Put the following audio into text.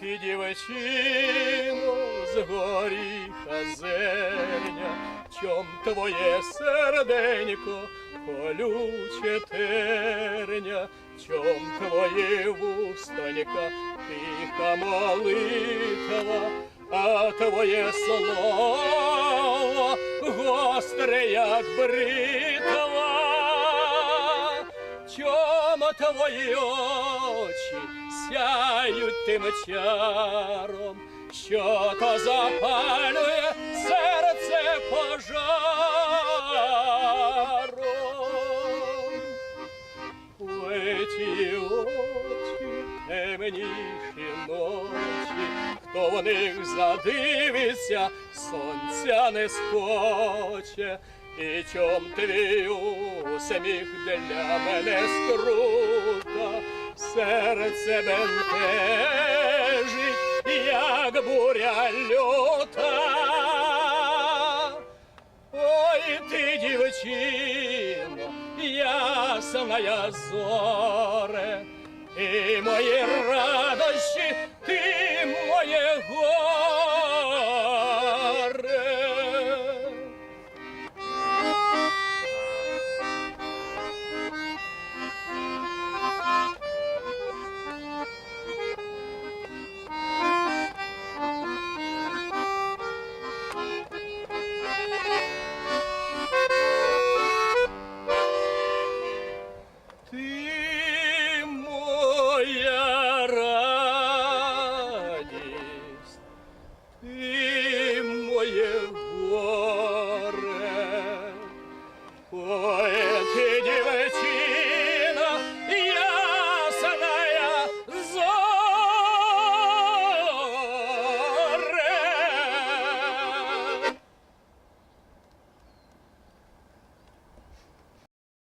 Ти дівчино, з горіха зерня, чом твоє серденько колюче терня, чом твої вустонька тиха молитва, а твоє слово гостре, як бритва. Чому твої очі сяють тим чаром, що то запалює серце пожаром? Ой, ті очі, темніші ночі, хто в них задивиться, сонця не схоче. І чом твій усміх для мене скрута, серце бентежить, як буря люта. Ой, ти, дівчино, ясна зоре, і мої радощі, ти моє горе.